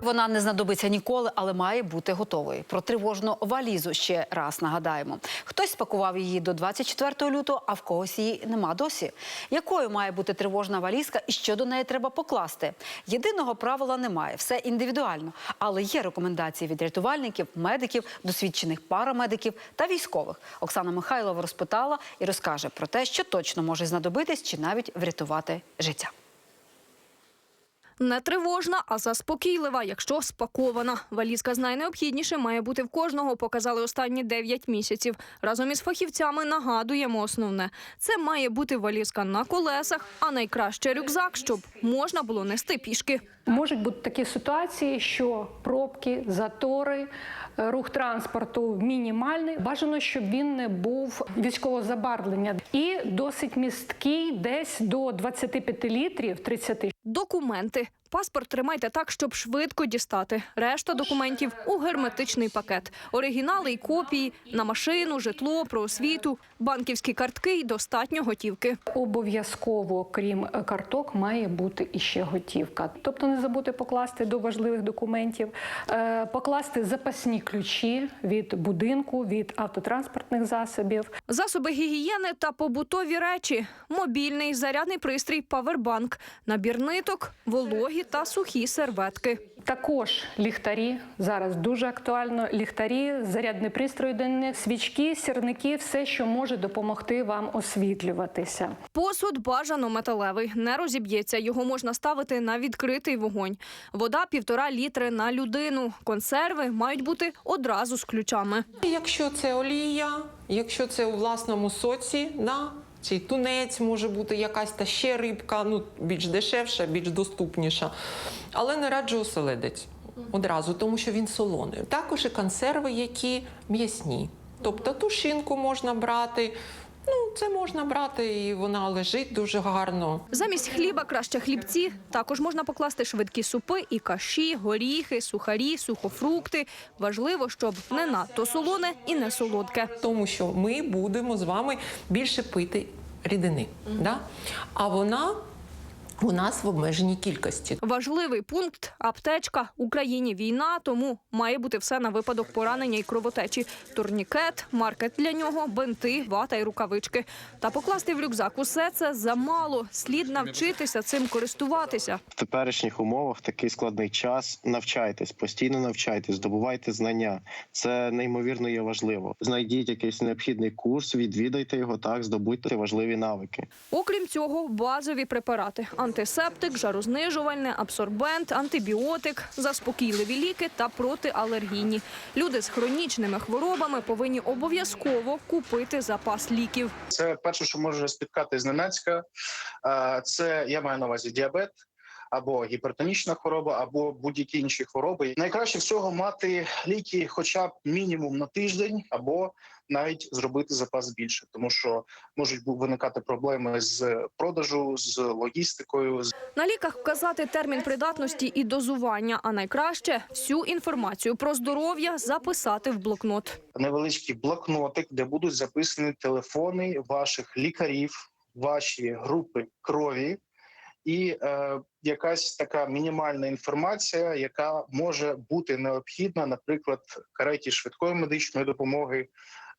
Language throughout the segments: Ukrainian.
Вона не знадобиться ніколи, але має бути готовою. Про тривожну валізу ще раз нагадаємо. Хтось спакував її до 24 лютого, а в когось її нема досі. Якою має бути тривожна валізка і що до неї треба покласти? Єдиного правила немає, все індивідуально. Але є рекомендації від рятувальників, медиків, досвідчених парамедиків та військових. Оксана Михайлова розпитала і розкаже про те, що точно може знадобитись чи навіть врятувати життя. Не тривожна, а заспокійлива, якщо спакована. Валізка з найнеобхіднішим має бути в кожного, показали останні 9 місяців. Разом із фахівцями нагадуємо основне. Це має бути валізка на колесах, а найкраще рюкзак, щоб можна було нести пішки. Можуть бути такі ситуації, що пробки, затори, е, рух транспорту мінімальний. Бажано, щоб він не був військового забарвлення і досить місткий, десь до 25 літрів, 30 Документи. Паспорт тримайте так, щоб швидко дістати. Решта документів у герметичний пакет. Оригінали й копії на машину, житло, про освіту, банківські картки й достатньо готівки. Обов'язково, крім е, карток, має бути іще готівка. Тобто не забути покласти до важливих документів, е, покласти запасні ключі від будинку, від автотранспортних засобів. Засоби гігієни та побутові речі, мобільний зарядний пристрій, павербанк, набір ниток, вологі та сухі серветки. Також ліхтарі зараз дуже актуально. Ліхтарі, зарядний пристрій до свічки, сірники, все, що може допомогти вам освітлюватися. Посуд бажано металевий, не розіб'ється. Його можна ставити на відкритий вогонь. Вода півтора літри на людину. Консерви мають бути одразу з ключами. Якщо це олія, якщо це у власному соці, да, цей тунець може бути якась та ще рибка, ну більш дешевша, більш доступніша. Але не раджу оселедець одразу, тому що він солоний. Також і консерви, які м'ясні. Тобто тушинку можна брати. Це можна брати, і вона лежить дуже гарно. Замість хліба краще хлібці. Також можна покласти швидкі супи і каші, горіхи, сухарі, сухофрукти. Важливо, щоб не надто солоне і не солодке. тому що ми будемо з вами більше пити рідини. Да? А вона у нас в обмеженій кількості. Важливий пункт аптечка. Україні війна, тому має бути все на випадок поранення і кровотечі. Турнікет, маркет для нього, бинти, вата і рукавички. Та покласти в рюкзак усе це замало. Слід навчитися цим користуватися. в теперішніх умовах такий складний час. Навчайтесь, постійно навчайтесь, здобувайте знання. Це неймовірно є важливо. Знайдіть якийсь необхідний курс, відвідайте його так, здобудьте важливі навики. Окрім цього, базові препарати: антисептик, жарознижувальне, абсорбент, антибіотик, заспокійливі ліки та протиалергійні. Люди з хронічними хворобами повинні обов'язково купити запас ліків. Це перше, що може спіткати зненацька. Це я маю на увазі діабет. Або гіпертонічна хвороба, або будь-які інші хвороби. Найкраще всього мати ліки, хоча б мінімум на тиждень, або навіть зробити запас більше, тому що можуть виникати проблеми з продажу, з логістикою, На ліках вказати термін придатності і дозування, а найкраще всю інформацію про здоров'я записати в блокнот. невеличкий блокнотик, де будуть записані телефони ваших лікарів, ваші групи крові і е, якась така мінімальна інформація, яка може бути необхідна, наприклад, кареті швидкої медичної допомоги,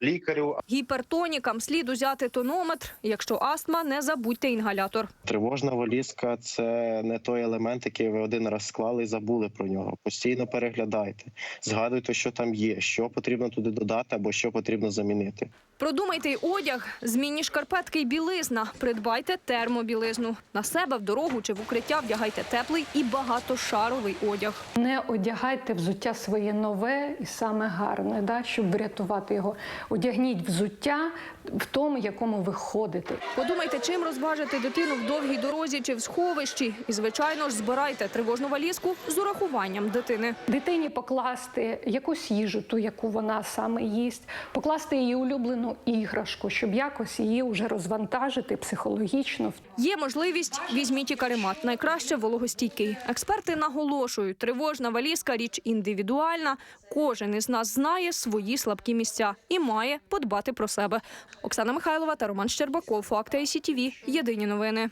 лікарю Гіпертонікам слід узяти тонометр. Якщо астма, не забудьте інгалятор. Тривожна валізка це не той елемент, який ви один раз склали і забули про нього. Постійно переглядайте, згадуйте, що там є, що потрібно туди додати або що потрібно замінити. Продумайте й одяг, змінні шкарпетки й білизна. Придбайте термобілизну. На себе в дорогу чи в укриття вдягайте теплий і багатошаровий одяг. Не одягайте взуття своє нове і саме гарне, да, щоб врятувати його. Одягніть взуття в тому, якому ви ходите. Подумайте, чим розважити дитину в довгій дорозі чи в сховищі. І, звичайно ж, збирайте тривожну валізку з урахуванням дитини. Дитині покласти якусь їжу, ту, яку вона саме їсть, покласти її улюблену іграшку, щоб якось її вже розвантажити психологічно. Є можливість візьміть і каремат. Найкраще вологостійкий. Експерти наголошують, тривожна валізка річ індивідуальна. Кожен із нас знає свої слабкі місця і має подбати про себе. Оксана Михайлова та Роман Щербаков. Факти ICTV. Єдині новини.